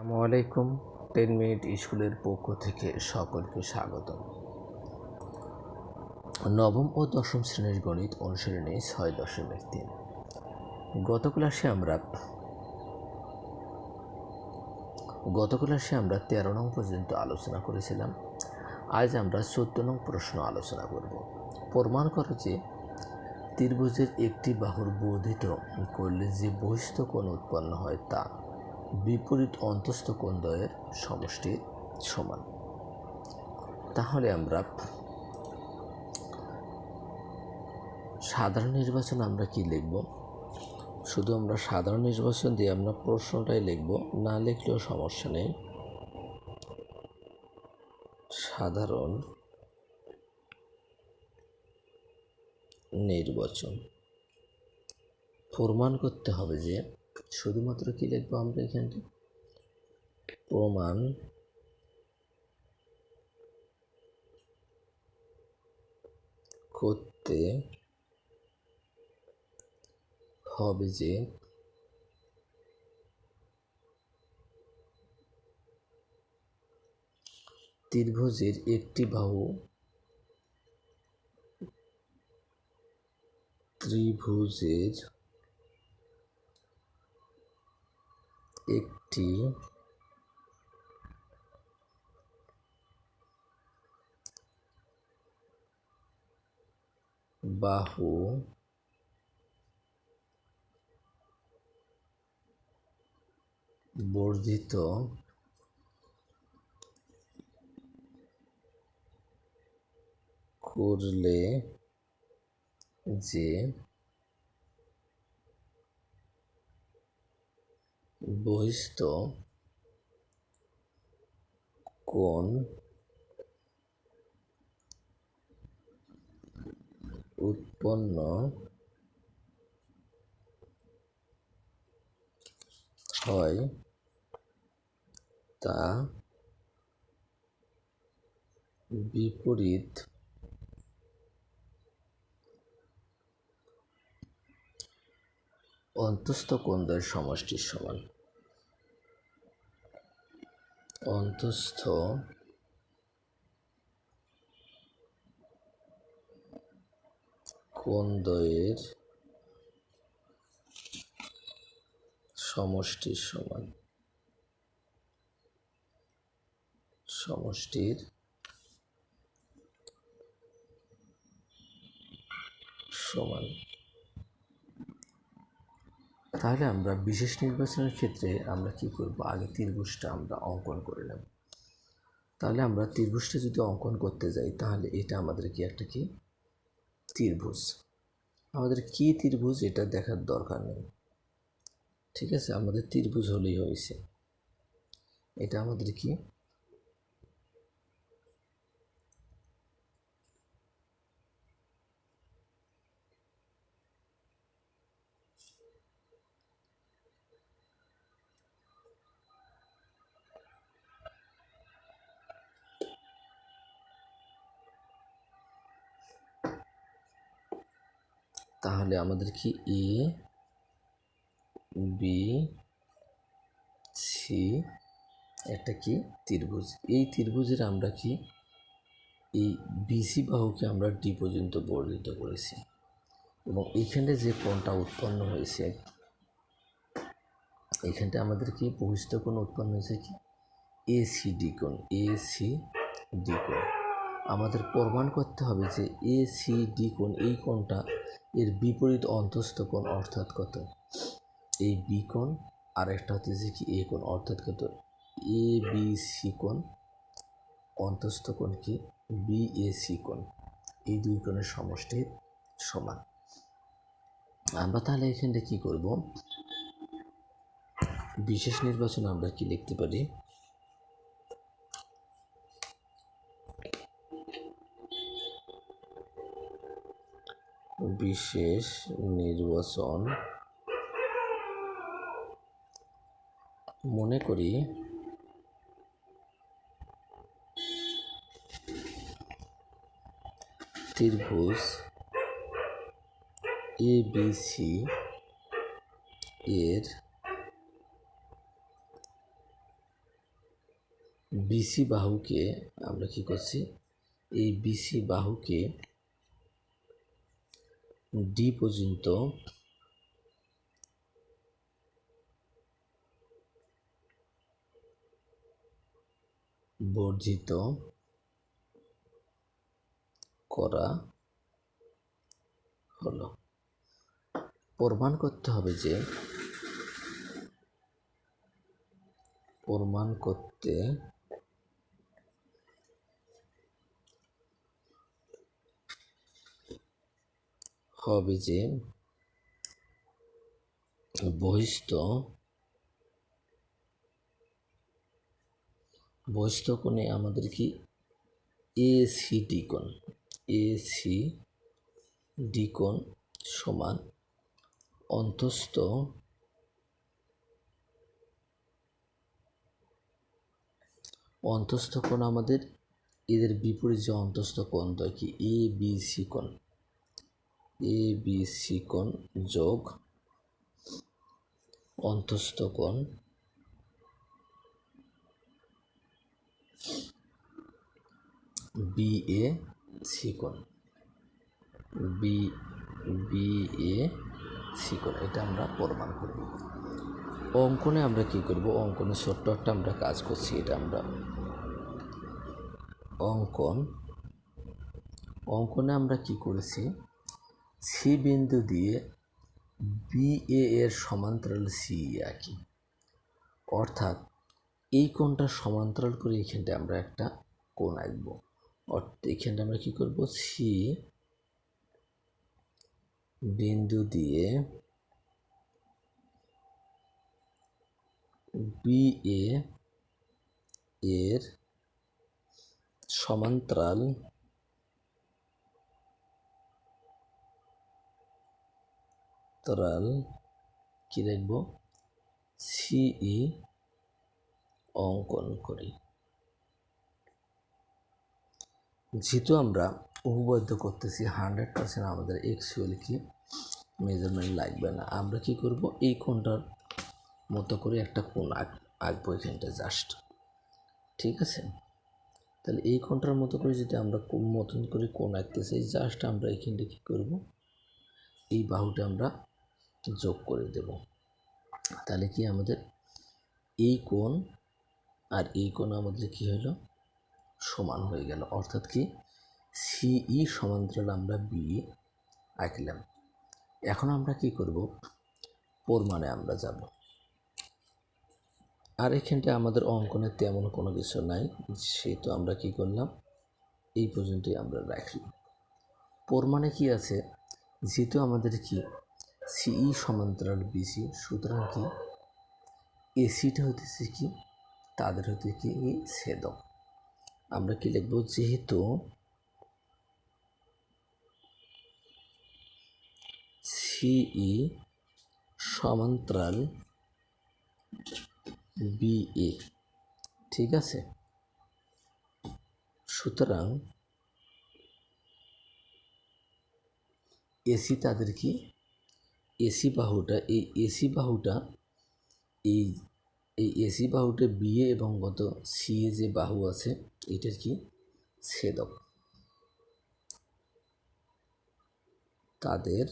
আসসালামু আলাইকুম। Ten minute স্কুলের পক্ষ থেকে সকলকে স্বাগত নবম ও দশম শ্রেণির গণিত অনুসরণে ছয় দশমিক তিন। গত ক্লাসে আমরা গত ক্লাসে আমরা তেরো নং পর্যন্ত আলোচনা করেছিলাম। আজ আমরা চোদ্দ নং প্রশ্ন আলোচনা করব। প্রমাণ করো যে ত্রিভুজের একটি বাহুর বর্ধিত করলে যে বহিস্থ কোণ উৎপন্ন হয় তা। বিপরীত অন্তস্থ কোণদ্বয়ের সমষ্টির সমান? তাহলে আমরা সাধারণ নির্বাচন আমরা কি লিখব? শুধু আমরা সাধারণ নির্বাচন দিয়ে আমরা প্রশ্নটাই লিখব, না লিখলেও সমস্যা নেই। সাধারণ নির্বাচন প্রমাণ করতে হবে যে শুধুমাত্র কি লিখব আমরা এখানটা প্রমাণ। করতে হবে যে ত্রিভুজের একটি বাহু ত্রিভুজের একটি বাহু বর্ধিত করলে যে বহিস্থ কোণ উৎপন্ন হয় তা বিপরীত অন্তস্থ কোণদ্বয়ের সমষ্টির সমান। অন্তস্থ। কোণদ্বয়ের সমষ্টির সমান? সমষ্টির সমান। তাহলে আমরা বিশেষ নির্বাচনের ক্ষেত্রে আমরা কি করব? আগে ত্রিভুজটা আমরা অঙ্কন করে নেব। তাহলে আমরা ত্রিভুজটা যদি অঙ্কন করতে যাই, তাহলে এটা আমাদের কি একটা কি? ত্রিভুজ। আমাদের কি ত্রিভুজ এটা দেখার দরকার নেই। ঠিক আছে? আমাদের ত্রিভুজ হলেই হয়েছে। এটা আমাদের কি? তাহলে আমাদের কি এ বি সি একটা কি? ত্রিভুজ। এই ত্রিভুজের আমরা কি? এই বিসি বাহুকে আমরা ডি পর্যন্ত বর্ধিত করেছি। এবং এইখানে যে কোণটা উৎপন্ন হয়েছে এখানটা আমাদের কি? বহিষ্ঠ কোণ উৎপন্ন হয়েছে কি? এ সি ডি কোণ এ সি ডি কোণ। আমাদের প্রমাণ করতে হবে যে এ সি ডি কোণ, এই কোণটা এর বিপরীত অন্তস্থ কোণ অর্থাৎ কত? এই বি কোণ আর একটা হচ্ছে কি? এ কোণ, অর্থাৎ কত? এ বি সি কোণ, অন্তস্থ কোণ কি? বি এ সি কোণ। এই দুই কোণের সমষ্টির সমান। আমরা তাহলে এখানটা কি করব? বিশেষ নির্বাচন আমরা কি লিখতে পারি? বিশেষ নির্বাচন মনে করি ত্রিভুজ এ বি সি এর বিসি বাহুকে আমরা কি করছি? এই বিসি বাহুকে ডি পর্যন্ত। বর্ধিত করা হলো। প্রমাণ করতে হবে যে প্রমাণ করতে হবে যে বহিস্থ বহিস্থ কোণে আমাদের কি? এ সি ডি কোণ এ সি ডি কোণ সমান অন্তস্থ অন্তস্থ কোণ আমাদের, এদের বিপরীত যে অন্তস্থ কোণ হয় কি? এ বি সি কোণ। এ, বি, সি কোণ যোগ অন্তস্থ কোণ বি, এ, সি কোণ। বি বি, এ, সি কোণ, এটা আমরা প্রমাণ করব। অঙ্কনে আমরা কি করব? অঙ্কনে ছোট্ট আমরা কাজ করছি, এটা আমরা অঙ্কন, অঙ্কনে আমরা কি করেছি? সি বিন্দু দিয়ে বি এ এর সমান্তরাল সি আঁকি অর্থাৎ এই কোণটা সমান্তরাল করে এখানটা আমরা একটা কোণ আঁকবো। অর্থাৎ এখানটা আমরা কি করব? সি বিন্দু দিয়ে বি এ এর সমান্তরাল তরাল কি লিখব সিই অঙ্কন করি। যেহেতু আমরা উপবদ্ধ করতেছি, হান্ড্রেড পার্সেন্ট আমাদের এক্সুয়াল কি মেজারমেন্ট লাগবে না। আমরা কি করব? এই কোণটার মতো করে একটা কোণ আঁক আঁকবো এখানটা জাস্ট ঠিক আছে? তাহলে এই কোণটার মতো করে যদি আমরা মতন করে কোণ আঁকতে চাই জাস্ট আমরা এখানটা কী করব? এই বাহুটা আমরা যোগ করে দেব। তাহলে কি আমাদের এই কোণ আর এই কোণ আমাদের কি হলো সমান হয়ে গেল। অর্থাৎ কি? সিই সমান্তরাল আমরা বি আঁকলাম। এখন আমরা কি করব? প্রমাণে আমরা যাব। আর এখানটা আমাদের অঙ্কনে তেমন কোনো কিছু নাই। সেহেতু আমরা কি করলাম? এই পর্যন্তই আমরা রাখলাম। প্রমাণে কি আছে? যেহেতু আমাদের কি সিই সমান্তরাল বিসি সুতরাং কি? এসিটা হতেছে কি? তাদের হতে কি? ছেদক। আমরা কি লিখব? যেহেতু সিই সমান্তরাল বিএ ঠিক আছে? সুতরাং এসি তাদের কি? এসি বাহুটা এই এসি বাহুটা এই এই এসি বাহুটা বিএ এবং গত সিএ যে বাহু আছে, এটার কি ছেদক। তাদের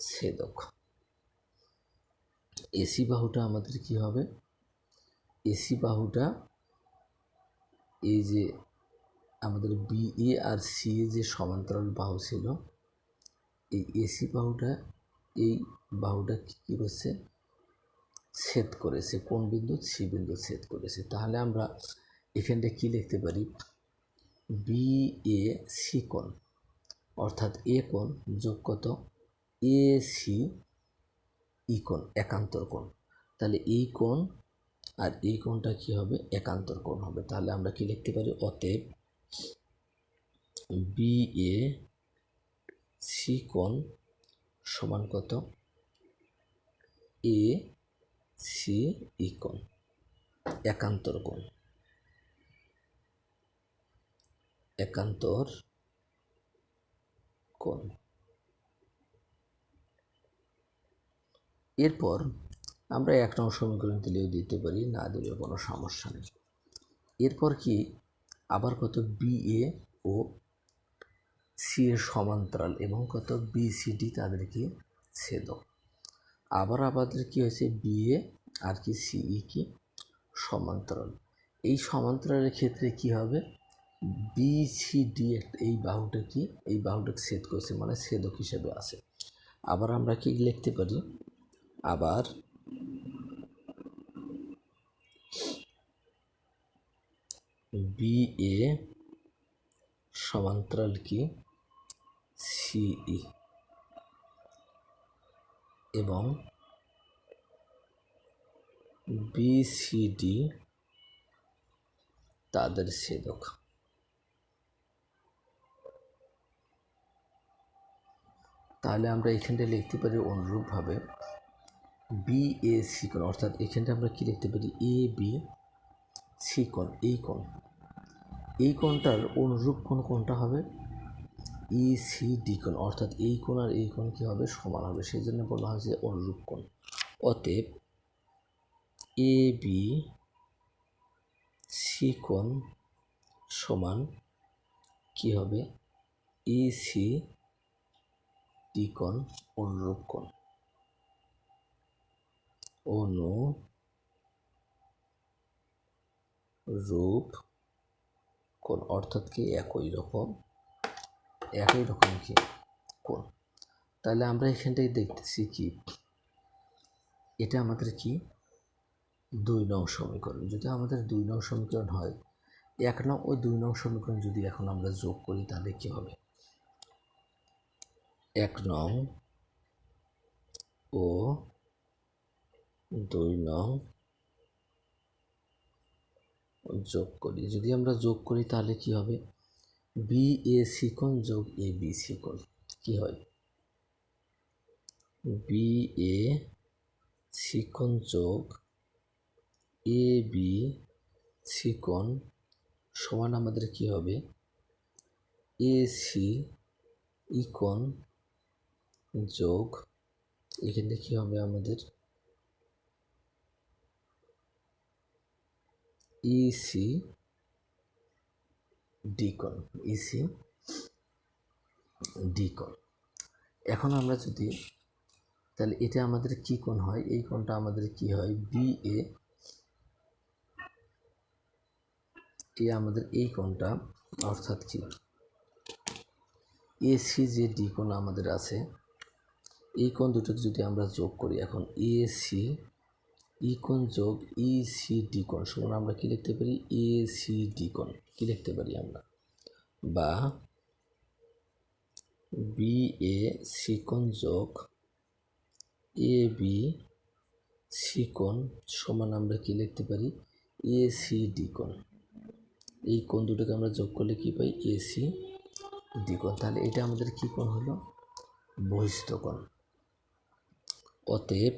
ছেদক। এসি বাহুটা আমাদের কি হবে? এসি বাহুটা এই যে আমাদের বিএ আর সি যে সমান্তরাল বাহু ছিল এই এসি বাহুটা, এই বাহুটা কী করছে? ছেদ করেছে, কোন বিন্দু? সি বিন্দু ছেদ করেছে। তাহলে আমরা এখানটা কি লিখতে পারি? বি এ সি কোণ। অর্থাৎ এ কোণ যোগ কত? এ সি ই কোণ, একান্তর কোণ। তাহলে এই কোণ আর এই কোণটা কি হবে? একান্তর কোণ হবে। তাহলে আমরা কি লিখতে পারি? অতএব বি এ সি কোণ সমান কত? এ সি ই কোণ একান্তর কোণ। একান্তর কোণ। এরপর আমরা এক নং সমীকরণ দিলেও দিতে পারি, না দিলেও কোনো সমস্যা নেই। এরপর কি? আবার কত? বি এ ও সি এর সমান্তরাল এবং কত বি সি ডি তাদেরকে ছেদক আবার আমাদের কি হয়েছে? বি এ আর কি সিই কি সমান্তরাল। এই সমান্তরালের ক্ষেত্রে কি হবে? বি সি ডি এই বাহুটা কি? এই বাহুটা ছেদ করছে মানে ছেদক হিসেবে আছে। আবার আমরা কি লিখতে পারি? আবার বি এ সমান্তরাল কি? সিই এবং বিসিডি তাদের ছেদক তাহলে আমরা এখানটা লিখতে পারি অনুরূপভাবে বি এ সি কোণ অর্থাৎ এখানটা আমরা কি লিখতে পারি? এ বি সি কোণ এই কোণ এই কোণটার অনুরূপ কোণ কোনটা হবে? ই সি ডি কোণ। অর্থাৎ এই কোণ আর এই কোণ কী হবে? সমান হবে। সেই জন্য বলা হয়েছে অনুরূপ কোণ। অতএব এ বি সি কোণ সমান কী হবে? ই সি ডি কোণ অনুরূপ কোণ। অনু রূপ কোণ। অর্থাৎ কি একই রকম? একই রকম কি? কোণ তাহলে আমরা এখানটায় দেখতেছি কি? এটা আমাদের কি? দুই নং সমীকরণ। যদি আমাদের দুই নং সমীকরণ হয়, এক নং ও দুই নং সমীকরণ যদি এখন আমরা যোগ করি, তাহলে কি হবে? এক নং ও দুই নং যোগ করি। যদি আমরা যোগ করি, তাহলে কি হবে? বি এ সিকন যোগ এ বি সিকন কি হয়? বি এ সিকন যোগ এ বি সিকন সমান আমাদের কি হবে? এ সি ইকন যোগ এখানে কি হবে আমাদের? ইসি ডিকন ইসি ডিকন এখন আমরা যদি, তাহলে এটা আমাদের কি কোণ হয়? এই কোণটা আমাদের কি হয়? বি এ এ আমাদের এই কোণটা, অর্থাৎ কি? এসি যে ডি আমাদের আছে। এই কোণ দুটোকে যদি আমরা যোগ করি, এখন এসি ই কোণ যোগ ই সি ডি কোণ। সমান আমরা কি লিখতে পারি? এ সি ডি কোণ। কি লিখতে পারি আমরা? বা বি এ সি কোণ যোগ এ বি সি কোণ সমান আমরা কি লিখতে পারি? এ সি ডি কোণ। এই কোণ দুটোকে আমরা যোগ করলে কি পাই? এ সি ডি কোণ। তাহলে এটা আমাদের কি কোণ হলো? বহিস্থ কোণ। অতএব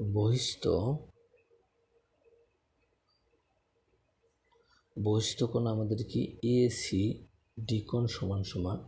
বহিস্থ বহিস্থ কোণ আমাদের কি? এ সি ডি কোণ সমান সমান।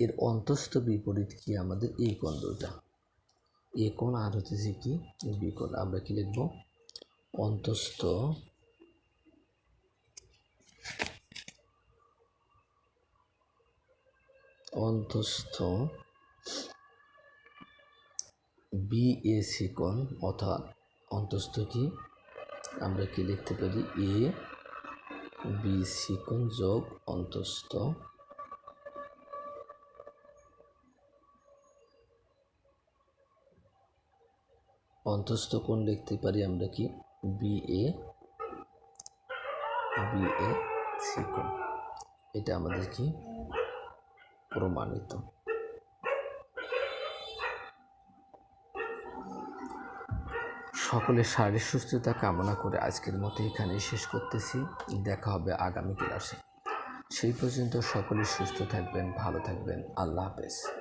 এর অন্তস্থ বিপরীত কি আমাদের? এই কোণ দুটা এ কোণ আর হতেছে কি? বি কোণ। আমরা কি লিখব? অন্তস্থ অন্তস্থ বিএসি কোণ, অর্থাৎ অন্তস্থ কি আমরা কি লিখতে পারি? এ বি সি কোণ যোগ অন্তস্থ। অন্তস্থ কোণ লিখতে পারি আমরা কি? B A B A C কোণ। এটা আমাদের কি? প্রমাণিত। সকলের শারীরিক সুস্থতা কামনা করে আজকের মতো এখানে শেষ করতেছি। দেখা হবে আগামী ক্লাসে। সেই পর্যন্ত সকলে সুস্থ থাকবেন, ভালো থাকবেন। আল্লাহ হাফেজ।